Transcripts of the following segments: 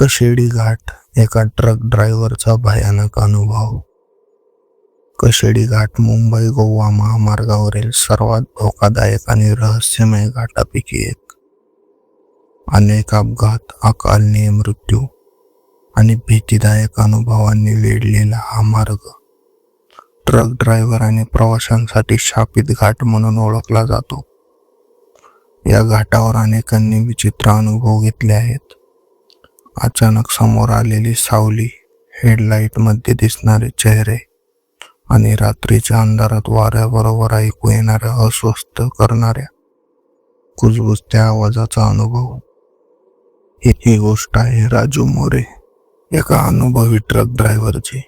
कशेडी घाट एका ट्रक ड्रायव्हरचा भयानक अनुभव. कशेडी घाट मुंबई गोवा महामार्गावरील सर्वात धोकादायक आणि रहस्यमय घाटापैकी एक. अनेक अपघात अकालनीय मृत्यू आणि भीतीदायक अनुभवांनी वेढलेला हा मार्ग. ट्रक ड्रायव्हर आणि प्रवाशांसाठी शापित घाट म्हणून ओळखला जातो. या घाटावर अनेकांनी विचित्र अनुभव घेतले आहेत. अचानक समोर आलेली सावली हेडलाईटमध्ये दिसणारे चेहरे आणि रात्रीच्या अंधारात वाऱ्याबरोबर ऐकू येणाऱ्या अस्वस्थ करणाऱ्या कुजबुजत्या आवाजाचा अनुभव. ही ही गोष्ट आहे राजू मोरे एका अनुभवी ट्रक ड्रायव्हरची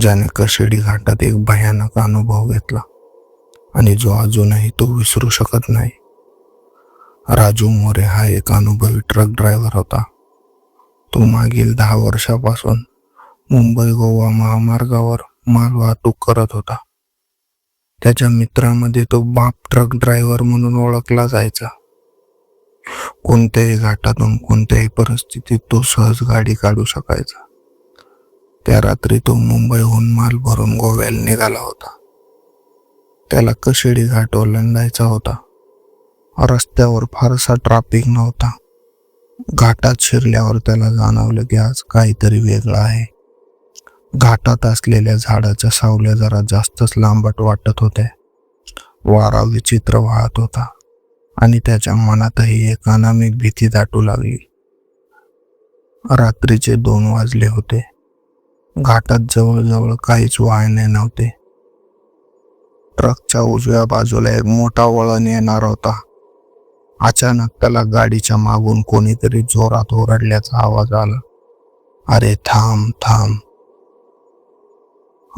ज्याने कशेडी घाटात एक भयानक अनुभव घेतला आणि जो अजूनही तो विसरू शकत नाही. राजू मोरे हा एक अनुभवी ट्रक ड्रायव्हर होता. तो मागील दहा वर्षापासून मुंबई गोवा महामार्गावर माल वाहतूक करत होता. त्याच्या मित्रामध्ये तो बाप ट्रक ड्रायव्हर म्हणून ओळखला जायचा. कोणत्याही घाटातून कोणत्याही परिस्थितीत तो सहज गाडी काढू शकायचा. त्या रात्री तो मुंबईहून माल भरून गोव्याला निघाला होता. त्याला कशेडी घाट ओलांडायचा होता. रस्त्यावर फारसा ट्रॅफिक नव्हता. घाटात शिरल्यावर त्याला जाणवलं की आज काहीतरी वेगळं आहे. घाटात असलेल्या झाडाच्या सावल्या जरा जास्तच लांबट वाटत होत्या. वारा विचित्र वाहत होता आणि त्याच्या मनातही एक अनामिक भीती दाटू लागली. रात्रीचे दोन वाजले होते. घाटात जवळजवळ काहीच वाहने नव्हते. ट्रकच्या उजव्या बाजूला एक मोठा वळण येणार होता. अचानक त्याला गाडीच्या मागून कोणीतरी जोरात ओरडल्याचा आवाज आला. अरे थांब थांब.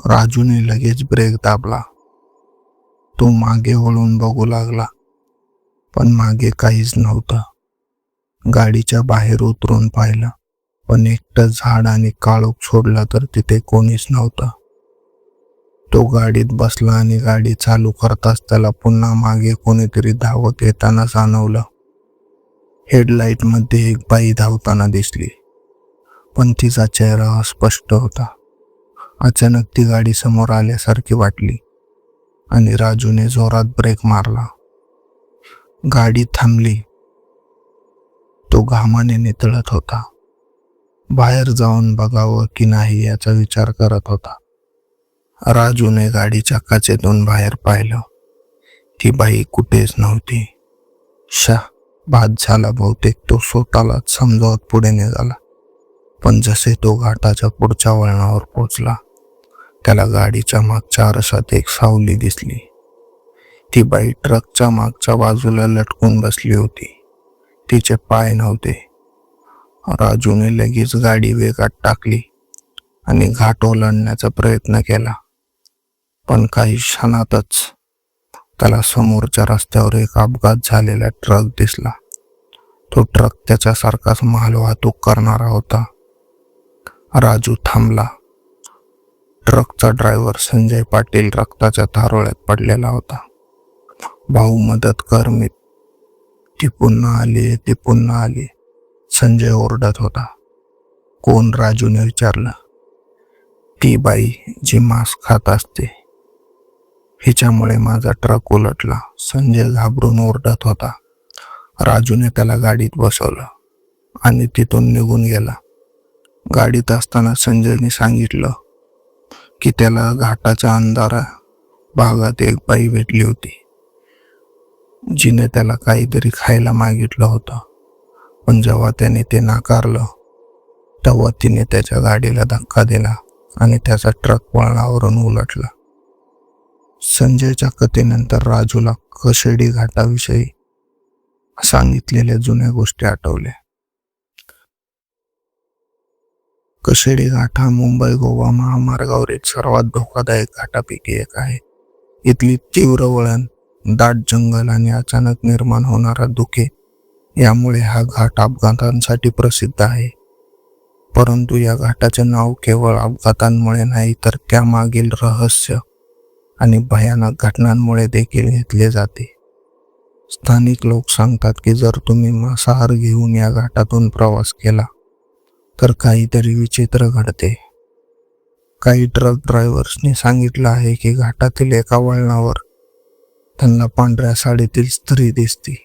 राजूने लगेच ब्रेक दाबला. तो मागे वळून बघू लागला पण मागे काहीच नव्हतं. गाडीच्या बाहेर उतरून पाहिलं पण एकटं झाड आणि काळोख सोडला तर तिथे कोणीच नव्हतं. तो गाडीत बसला आणि गाडी चालू करताच त्याला पुन्हा मागे कोणीतरी धावत येताना जाणवलं. हेडलाईटमध्ये एक बाई धावताना दिसली. पण तिचा चेहरा अस्पष्ट होता. अचानक ती गाडी समोर आल्यासारखी वाटली आणि राजूने जोरात ब्रेक मारला. गाडी थांबली. तो घामाने नितळत होता. बाहेर जाऊन बघावं की नाही याचा विचार करत होता. राजूने गाडीच्या काचेतून बाहेर पाहिलं. ती बाई कुठेच नव्हती. शा बाद झाला बहुतेक तो स्वतःलाच समजावत पुढे निघाला. पण जसे तो घाटाच्या पुढच्या वळणावर पोचला त्याला गाडीच्या मागच्या आरशात एक सावली दिसली. ती बाई ट्रकच्या मागच्या बाजूला लटकून बसली होती. तिचे पाय नव्हते. राजूने लगेच गाडी वेगात टाकली आणि घाट ओलांडण्याचा प्रयत्न केला. पण काही क्षणातच त्याला समोरच्या रस्त्यावर एक अपघात झालेला ट्रक दिसला. तो ट्रक त्याच्यासारखाच माल वाहतूक करणारा होता. राजू थांबला. ट्रकचा ड्रायव्हर संजय पाटील रक्ताच्या थारोळ्यात पडलेला होता. भाऊ मदत कर मी. ती पुन्हा आली ती पुन्हा आली संजय ओरडत होता. कोण? राजूने विचारलं. ती बाई जी मांस खात असते हिच्यामुळे माझा ट्रक उलटला. संजय घाबरून ओरडत होता. राजूने त्याला गाडीत बसवलं आणि तिथून निघून गेला. गाडीत असताना संजयने सांगितलं की त्याला घाटाच्या अंधारा भागात एक बाई भेटली होती. जिने त्याला काहीतरी खायला मागितलं होतं. पण जेव्हा त्याने ते नाकारलं तेव्हा तिने त्याच्या गाडीला धक्का दिला आणि त्याचा ट्रक वळणावरून उलटला. संजयच्या कथेनंतर राजूला कशेडी घाटाविषयी सांगितलेल्या जुन्या गोष्टी आठवल्या. कशेडी घाट हा मुंबई गोवा महामार्गावरील सर्वात धोकादायक घाटापैकी एक आहे. इथली तीव्र वळण दाट जंगल आणि अचानक निर्माण होणारा धुके यामुळे हा घाट अपघातांसाठी प्रसिद्ध आहे. परंतु या घाटाचे नाव केवळ अपघातांमुळे नाही तर त्यामागील रहस्य आणि भयानक घटनांमुळे देखील घेतले जाते. स्थानिक लोक सांगतात की जर तुम्ही मांसाहार घेऊन या घाटातून प्रवास केला तर काहीतरी विचित्र घडते. काही ट्रक ड्रायव्हर्सनी सांगितलं आहे की घाटातील एका वळणावर त्यांना पांढऱ्या साडीतील स्त्री दिसते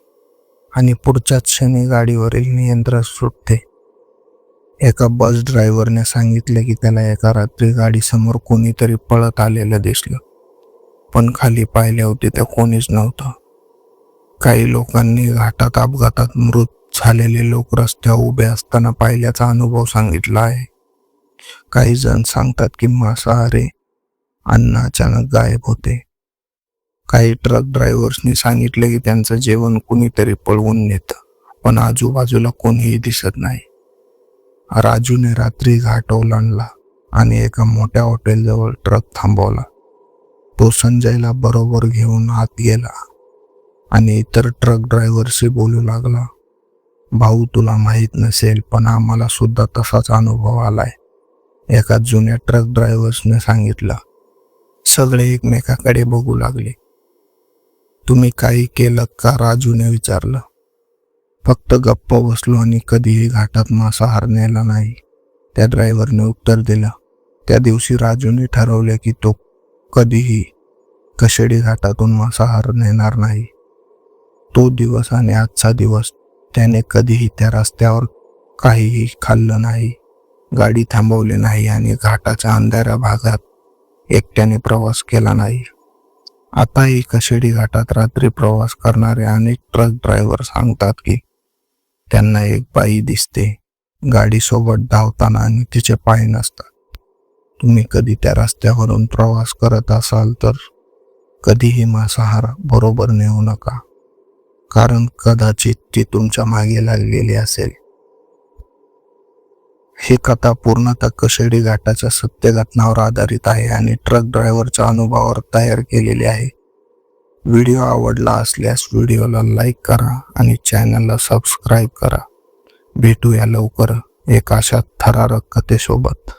आणि पुढच्याच क्षणी गाडीवरील नियंत्रण सुटते. एका बस ड्रायव्हरने सांगितले की त्याला एका रात्री गाडीसमोर कोणीतरी पळत आलेलं दिसलं. पण खाली पाहिले होते त्या कोणीच नव्हतं. काही लोकांनी घाटात अपघातात मृत झालेले लोक रस्त्यावर उभे असताना पाहिल्याचा अनुभव सांगितला आहे. काही जण सांगतात की मांसाहारे अन्न अचानक गायब होते. काही ट्रक ड्रायव्हर्सनी सांगितले की त्यांचं जेवण कुणीतरी पळवून नेतं पण आजूबाजूला कोणीही दिसत नाही. राजूने रात्री घाट ओलांडला आणि एका मोठ्या हॉटेलजवळ ट्रक थांबवला. तो संजयला बरोबर घेऊन आत गेला आणि इतर ट्रक ड्रायव्हरशी बोलू लागला भाऊ तुला माहीत नसेल पण आम्हाला सुद्धा तसाच अनुभव आलाय एका जुन्या ट्रक ड्रायव्हर्सने सांगितलं. सगळे एकमेकाकडे बघू लागले. तुम्ही काही केलं का? राजूने विचारलं. फक्त गप्प बसलो आणि कधीही घाटात मांसाहार नेला नाही त्या ड्रायव्हरने उत्तर दिलं. त्या दिवशी राजूने ठरवले की तो कधीही कशेडी घाटातून मांसाहार नेणार नाही. तो दिवस आणि आजचा दिवस त्याने कधीही त्या रस्त्यावर काहीही खाल्लं नाही गाडी थांबवली नाही आणि घाटाच्या अंधाऱ्या भागात एकट्याने प्रवास केला नाही. आताही कशेडी घाटात रात्री प्रवास करणारे अनेक ट्रक ड्रायव्हर सांगतात की त्यांना एक बाई दिसते. गाडीसोबत धावताना आणि तिचे पाय नसतात. तुम्ही कधी त्या रस्त्यावरून प्रवास करत असाल तर कधीही मांसाहार बरोबर नेऊ नका. कारण कदाचित ती तुमच्या मागे लागलेली असेल. ही कथा पूर्णतः कशेडी घाटाच्या सत्य घटनावर आधारित आहे आणि ट्रक ड्रायव्हरच्या अनुभवावर तयार केलेली आहे. व्हिडिओ आवडला असल्यास व्हिडिओला लाईक करा आणि चॅनलला सबस्क्राईब करा. भेटूया लवकर एक अशा थरारक कथेसोबत.